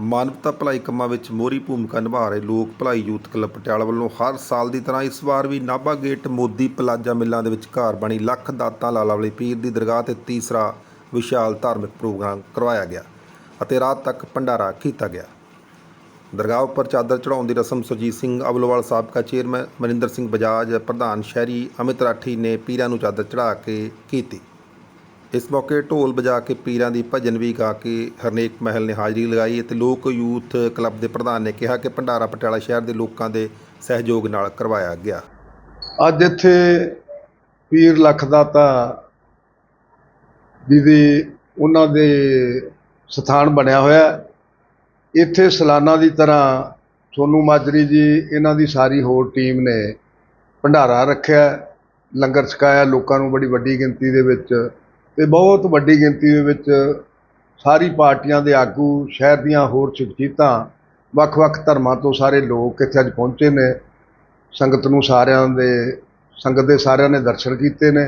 ਮਾਨਵਤਾ ਭਲਾਈ ਕੰਮਾਂ ਵਿੱਚ ਮੋਹਰੀ ਭੂਮਿਕਾ ਨਿਭਾ ਰਹੇ ਲੋਕ ਭਲਾਈ ਯੂਥ ਕਲੱਬ ਪਟਿਆਲਾ ਵੱਲੋਂ ਹਰ ਸਾਲ ਦੀ ਤਰ੍ਹਾਂ ਇਸ ਵਾਰ ਵੀ ਨਾਭਾ ਗੇਟ ਮੋਦੀ ਪਲਾਜ਼ਾ ਮਿੱਲਾਂ ਦੇ ਵਿਚਕਾਰ ਬਣੀ ਲੱਖ ਦਾਤਾਂ ਲਾਲਾ ਵਾਲੀ ਪੀਰ ਦੀ ਦਰਗਾਹ ਤੇ ਤੀਸਰਾ ਵਿਸ਼ਾਲ ਧਾਰਮਿਕ ਪ੍ਰੋਗਰਾਮ ਕਰਵਾਇਆ ਗਿਆ ਅਤੇ ਰਾਤ ਤੱਕ ਭੰਡਾਰਾ ਕੀਤਾ ਗਿਆ। ਦਰਗਾਹ ਉੱਪਰ ਚਾਦਰ ਚੜਾਉਣ ਦੀ ਰਸਮ ਸੁਰਜੀਤ ਸਿੰਘ ਅਬਲੋਵਾਲ ਸਾਬਕਾ ਚੇਅਰਮੈਨ ਮਨਿੰਦਰ ਸਿੰਘ ਬਜਾਜ, ਪ੍ਰਧਾਨ ਸ਼ਹਿਰੀ ਅਮਿਤ ਰਾਠੀ ਨੇ ਪੀਰਾਂ ਨੂੰ ਚਾਦਰ ਚੜਾ ਕੇ ਕੀਤੀ। ਇਸ ਮੌਕੇ ਢੋਲ ਵਜਾ ਕੇ ਪੀਰਾਂ ਦੀ ਭਜਨ ਵੀ ਗਾ ਕੇ ਹਰਨੇਕ ਮਹਿਲ ਨੇ ਹਾਜ਼ਰੀ ਲਗਾਈ ਅਤੇ ਲੋਕ ਯੂਥ ਕਲੱਬ ਦੇ ਪ੍ਰਧਾਨ ਨੇ ਕਿਹਾ ਕਿ ਭੰਡਾਰਾ ਪਟਿਆਲਾ ਸ਼ਹਿਰ ਦੇ ਲੋਕਾਂ ਦੇ ਸਹਿਯੋਗ ਨਾਲ ਕਰਵਾਇਆ ਗਿਆ। ਅੱਜ ਇੱਥੇ ਪੀਰ ਲੱਖ ਦਾਤਾ ਜੀ ਦੀ ਉਹਨਾਂ ਦੇ ਸਥਾਨ ਬਣਿਆ ਹੋਇਆ ਇੱਥੇ ਸਲਾਨਾ ਦੀ ਤਰ੍ਹਾਂ ਸੋਨੂ ਮਾਜਰੀ ਜੀ, ਇਹਨਾਂ ਦੀ ਸਾਰੀ ਹੋਰ ਟੀਮ ਨੇ ਭੰਡਾਰਾ ਰੱਖਿਆ ਲੰਗਰ ਛਕਾਇਆ, ਲੋਕਾਂ ਨੂੰ ਬੜੀ ਵੱਡੀ ਗਿਣਤੀ ਦੇ ਵਿੱਚ ਤੇ ਬਹੁਤ ਵੱਡੀ ਗਿਣਤੀ ਦੇ ਵਿੱਚ ਸਾਰੀ ਪਾਰਟੀਆਂ ਦੇ ਆਗੂ, ਸ਼ਹਿਰ ਦੀਆਂ ਹੋਰ ਸ਼ਖਸੀਅਤਾਂ, ਵੱਖ-ਵੱਖ ਧਰਮਾਂ ਤੋਂ ਸਾਰੇ ਲੋਕ ਇੱਥੇ ਅੱਜ ਪਹੁੰਚੇ ਨੇ। ਸੰਗਤ ਨੂੰ ਸਾਰਿਆਂ ਦੇ, ਸੰਗਤ ਦੇ ਸਾਰਿਆਂ ਨੇ ਦਰਸ਼ਨ ਕੀਤੇ ਨੇ।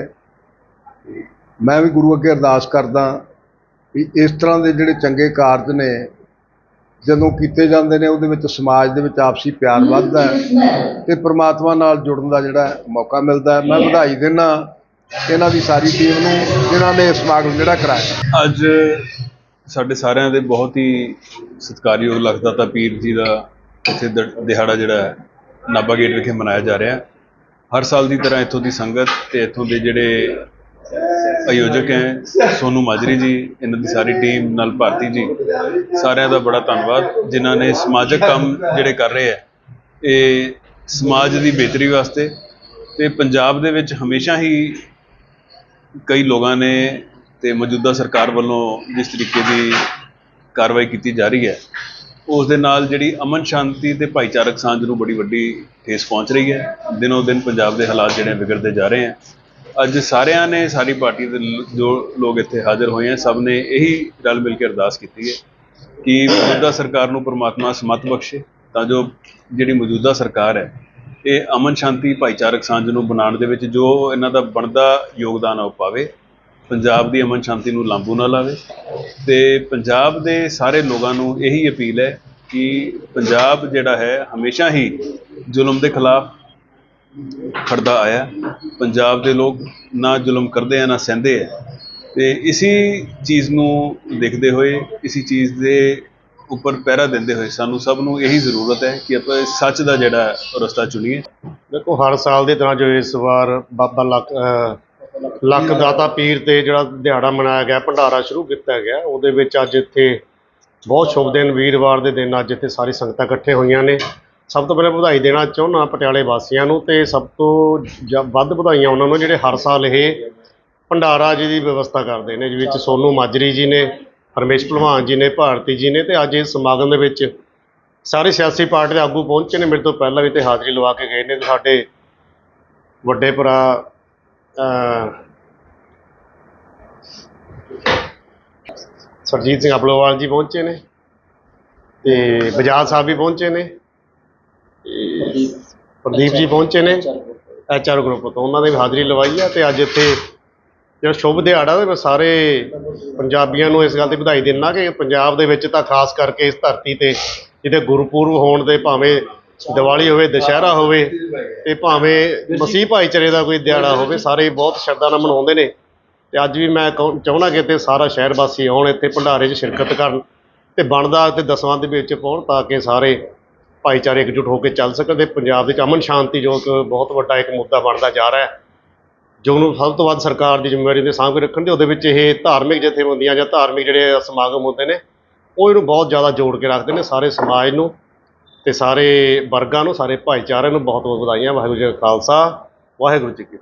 ਮੈਂ ਵੀ ਗੁਰੂ ਅੱਗੇ ਅਰਦਾਸ ਕਰਦਾ ਵੀ ਇਸ ਤਰ੍ਹਾਂ ਦੇ ਜਿਹੜੇ ਚੰਗੇ ਕਾਰਜ ਨੇ, ਜਦੋਂ ਕੀਤੇ ਜਾਂਦੇ ਨੇ, ਉਹਦੇ ਵਿੱਚ ਸਮਾਜ ਦੇ ਵਿੱਚ ਆਪਸੀ ਪਿਆਰ ਵੱਧਦਾ ਹੈ ਤੇ ਪ੍ਰਮਾਤਮਾ ਨਾਲ ਜੁੜਨ ਦਾ ਜਿਹੜਾ ਮੌਕਾ ਮਿਲਦਾ ਹੈ। ਮੈਂ ਵਧਾਈ ਦਿੰਦਾ ਇਹਨਾਂ ਦੀ ਸਾਰੀ ਟੀਮ ਨੂੰ, ਜਿਨ੍ਹਾਂ ਨੇ ਸਮਾਗਮ ਜਿਹੜਾ ਕਰਾਇਆ। ਅੱਜ ਸਾਡੇ ਸਾਰਿਆਂ ਦੇ ਬਹੁਤ ਹੀ ਸਤਿਕਾਰਯੋਗ ਲੱਗਦਾ ਤਾਂ ਪੀਰ ਜੀ ਦਾ ਇੱਥੇ ਦ- ਦਿਹਾੜਾ ਜਿਹੜਾ ਹੈ, ਨਾਭਾ ਗੇਟ ਵਿਖੇ ਮਨਾਇਆ ਜਾ ਰਿਹਾ ਹਰ ਸਾਲ ਦੀ ਤਰ੍ਹਾਂ ਇੱਥੋਂ ਦੀ ਸੰਗਤ ਤੇ ਇੱਥੋਂ ਦੇ ਜਿਹੜੇ ਆਯੋਜਕ ਹੈ, ਸੋਨੂ ਮਾਜਰੀ ਜੀ, ਇਹਨਾਂ ਦੀ ਸਾਰੀ ਟੀਮ ਨਾਲ ਭਾਰਤੀ ਜੀ, ਸਾਰਿਆਂ ਦਾ ਬੜਾ ਧੰਨਵਾਦ, ਜਿਨ੍ਹਾਂ ਨੇ ਸਮਾਜਿਕ ਕੰਮ ਜਿਹੜੇ ਕਰ ਰਹੇ ਹੈ, ਇਹ ਸਮਾਜ ਦੀ ਬਿਹਤਰੀ ਵਾਸਤੇ ਤੇ ਪੰਜਾਬ ਦੇ ਵਿੱਚ ਹਮੇਸ਼ਾ ਹੀ ਕਈ ਲੋਕਾਂ ਨੇ ਤੇ ਮੌਜੂਦਾ ਸਰਕਾਰ ਵੱਲੋਂ ਜਿਸ ਤਰੀਕੇ ਦੀ ਕਾਰਵਾਈ ਕੀਤੀ ਜਾ ਰਹੀ ਹੈ, ਉਸ ਦੇ ਨਾਲ ਜਿਹੜੀ ਅਮਨ ਸ਼ਾਂਤੀ ਤੇ ਭਾਈਚਾਰਕ ਸਾਂਝ ਨੂੰ ਬੜੀ ਵੱਡੀ ਠੇਸ ਪਹੁੰਚ ਰਹੀ ਹੈ। ਦਿਨੋ ਦਿਨ ਪੰਜਾਬ ਦੇ ਹਾਲਾਤ ਜਿਹੜੇ ਵਿਗੜਦੇ ਜਾ ਰਹੇ ਹਨ ਅੱਜ ਸਾਰਿਆਂ ਨੇ, ਸਾਰੀ ਪਾਰਟੀ ਦੇ ਜੋ ਲੋਕ ਇੱਥੇ ਹਾਜ਼ਰ ਹੋਏ ਹਨ ਸਭ ਨੇ ਇਹੀ ਰਲ ਮਿਲ ਕੇ ਅਰਦਾਸ ਕੀਤੀ ਹੈ ਕਿ ਮੌਜੂਦਾ ਸਰਕਾਰ ਨੂੰ ਪਰਮਾਤਮਾ ਸਮਤ ਬਖਸ਼ੇ, ਤਾਂ ਜੋ ਜਿਹੜੀ ਮੌਜੂਦਾ ਸਰਕਾਰ ਹੈ ਇਹ ਅਮਨ ਸ਼ਾਂਤੀ ਭਾਈਚਾਰਕ ਸਾਂਝ ਨੂੰ ਬਣਾਉਣ ਦੇ ਵਿੱਚ ਜੋ ਇਹਨਾਂ ਦਾ ਬਣਦਾ ਯੋਗਦਾਨ ਆ ਉਹ ਪਾਵੇ, ਪੰਜਾਬ ਦੀ ਅਮਨ ਸ਼ਾਂਤੀ ਨੂੰ ਲਾਂਬੂ ਨਾ ਲਾਵੇ ਤੇ ਪੰਜਾਬ ਦੇ ਸਾਰੇ ਲੋਕਾਂ ਨੂੰ ਇਹੀ ਅਪੀਲ ਹੈ ਕਿ ਪੰਜਾਬ ਜਿਹੜਾ ਹੈ ਹਮੇਸ਼ਾ ਹੀ ਜ਼ੁਲਮ ਦੇ ਖਿਲਾਫ ਖੜਦਾ ਆਇਆ। ਪੰਜਾਬ ਦੇ ਲੋਕ ਨਾ ਜ਼ੁਲਮ ਕਰਦੇ ਆ, ਨਾ ਸਹਿੰਦੇ ਆ ਤੇ ਇਸੀ ਚੀਜ਼ ਨੂੰ ਦੇਖਦੇ ਹੋਏ, ਇਸੀ ਚੀਜ਼ ਦੇ ਉੱਪਰ ਪਹਿਰਾ ਦਿੰਦੇ ਹੋਏ ਸਾਨੂੰ ਸਭ ਨੂੰ ਇਹੀ ਜ਼ਰੂਰਤ ਹੈ ਕਿ ਆਪਾਂ ਸੱਚ ਦਾ ਜਿਹੜਾ ਰਸਤਾ ਚੁਣੀਏ। ਦੇਖੋ, ਹਰ ਸਾਲ ਦੀ ਤਰ੍ਹਾਂ ਜੋ ਇਸ ਵਾਰ ਬਾਬਾ ਲੱਖ ਅਹ ਲੱਖ ਦਾਤਾ ਪੀਰ ਤੇ ਜਿਹੜਾ ਦਿਹਾੜਾ ਮਨਾਇਆ ਗਿਆ, ਭੰਡਾਰਾ ਸ਼ੁਰੂ ਕੀਤਾ ਗਿਆ, ਉਹਦੇ ਵਿੱਚ ਅੱਜ ਇੱਥੇ ਬਹੁਤ ਸ਼ੁਭ ਦਿਨ, ਵੀਰਵਾਰ ਦੇ ਦਿਨ ਅੱਜ ਇੱਥੇ ਸਾਰੀ ਸੰਗਤਾਂ ਇਕੱਠੇ ਹੋਈਆਂ ਨੇ। ਸਭ ਤੋਂ ਪਹਿਲਾਂ ਵਧਾਈ ਦੇਣਾ ਚਾਹੁੰਦਾ ਪਟਿਆਲੇ ਵਾਸੀਆਂ ਨੂੰ ਤੇ ਸਭ ਤੋਂ ਜ- ਵੱਧ ਵਧਾਈਆਂ ਉਹਨਾਂ ਨੂੰ ਜਿਹੜੇ ਹਰ ਸਾਲ ਇਹ ਭੰਡਾਰਾ ਜੀ ਦੀ ਵਿਵਸਥਾ ਕਰਦੇ ਨੇ, ਜਿਸ ਵਿੱਚ ਸੋਨੂ ਮਾਜਰੀ ਜੀ ਨੇ ਪਰਮੇਸ਼ ਭਲਵਾਨ ਜੀ ਨੇ ਭਾਰਤੀ ਜੀ ਨੇ ਤੇ ਅੱਜ ਇਸ ਸਮਾਗਮ ਦੇ ਵਿੱਚ ਸਾਰੇ ਸਿਆਸੀ ਪਾਰਟੀ ਦੇ ਆਗੂ ਪਹੁੰਚੇ ਨੇ। ਮੇਰੇ ਤੋਂ ਪਹਿਲਾਂ ਵੀ ਤੇ ਹਾਜ਼ਰੀ ਲਵਾ ਕੇ ਗਏ ਨੇ ਤੇ ਸਾਡੇ ਵੱਡੇ ਭਰਾ ਸਰਜੀਤ ਸਿੰਘ ਅਬਲੋਵਾਲ ਜੀ ਪਹੁੰਚੇ ਨੇ ਤੇ ਬਜਾਜ ਸਾਹਿਬ ਵੀ ਪਹੁੰਚੇ ਨੇ। ਪ੍ਰਦੀਪ ਜੀ ਪਹੁੰਚੇ ਨੇ ਐਚਆਰ ਗਰੁੱਪ ਤੋਂ। ਉਹਨਾਂ ਨੇ ਵੀ ਹਾਜ਼ਰੀ ਲਵਾਈ ਆ ਤੇ ਅੱਜ ਇੱਥੇ ਜਿਹੜਾ ਸ਼ੁਭ ਦਿਹਾੜਾ ਤੇ ਮੈਂ ਸਾਰੇ ਪੰਜਾਬੀਆਂ ਨੂੰ ਇਸ ਗੱਲ ਦੀ ਵਧਾਈ ਦਿੰਦਾ ਕਿ ਪੰਜਾਬ ਦੇ ਵਿੱਚ ਤਾਂ ਖਾਸ ਕਰਕੇ ਇਸ ਧਰਤੀ ਤੇ ਜਿੱਥੇ ਗੁਰਪੁਰਬ ਹੋਣ ਦੇ ਭਾਵੇਂ ਦੀਵਾਲੀ ਹੋਵੇ, ਦੁਸ਼ਹਿਰਾ ਹੋਵੇ ਤੇ ਭਾਵੇਂ ਮਸੀਹ ਭਾਈਚਾਰੇ ਦਾ ਕੋਈ ਦਿਹਾੜਾ ਹੋਵੇ, ਸਾਰੇ ਬਹੁਤ ਸ਼ਰਧਾ ਨਾਲ ਮਨਾਉਂਦੇ ਨੇ। ਤੇ ਅੱਜ ਵੀ ਮੈਂ ਕਹੂੰ- ਚਾਹੁੰਦਾ ਕਿ ਇੱਥੇ ਸਾਰਾ ਸ਼ਹਿਰ ਵਾਸੀ ਆਉਣ, ਇੱਥੇ ਭੰਡਾਰੇ 'ਚ ਸ਼ਿਰਕਤ ਕਰਨ ਤੇ ਬਣਦਾ ਤੇ ਦਸਵਾਂ ਦੇ ਵਿੱਚ ਪਾਉਣ ਤਾਂ ਕਿ ਸਾਰੇ ਭਾਈਚਾਰੇ ਇਕਜੁੱਟ ਹੋ ਕੇ ਚੱਲ ਸਕਣ ਤੇ ਪੰਜਾਬ ਦੇ ਵਿੱਚ ਅਮਨ ਸ਼ਾਂਤੀ ਜੋ ਕਿ ਬਹੁਤ ਵੱਡਾ ਇੱਕ ਮੁੱਦਾ ਬਣਦਾ ਜਾ ਰਿਹਾ ਹੈ। ਜੋ ਨੂੰ ਸਭ ਤੋਂ ਵੱਧ ਸਰਕਾਰ ਦੀ ਜ਼ਿੰਮੇਵਾਰੀ ਦੇ ਸਾਹਮਣੇ ਰੱਖਣ ਤੇ ਉਹਦੇ ਵਿੱਚ ਇਹ ਧਾਰਮਿਕ ਜਥੇਬੰਦੀਆਂ ਜਾਂ ਧਾਰਮਿਕ ਜਿਹੜੇ ਸਮਾਗਮ ਹੁੰਦੇ ਨੇ, ਉਹ ਇਹਨੂੰ ਬਹੁਤ ਜ਼ਿਆਦਾ ਜੋੜ ਕੇ ਰੱਖਦੇ ਨੇ, ਸਾਰੇ ਸਮਾਜ ਨੂੰ ਤੇ ਸਾਰੇ ਵਰਗਾਂ ਨੂੰ, ਸਾਰੇ ਭਾਈਚਾਰਿਆਂ ਨੂੰ ਬਹੁਤ ਬਹੁਤ ਵਧਾਈਆਂ, ਵਾਹਿਗੁਰੂ ਜੀ ਕਾ ਖਾਲਸਾ, ਵਾਹਿਗੁਰੂ ਜੀ ਕੀ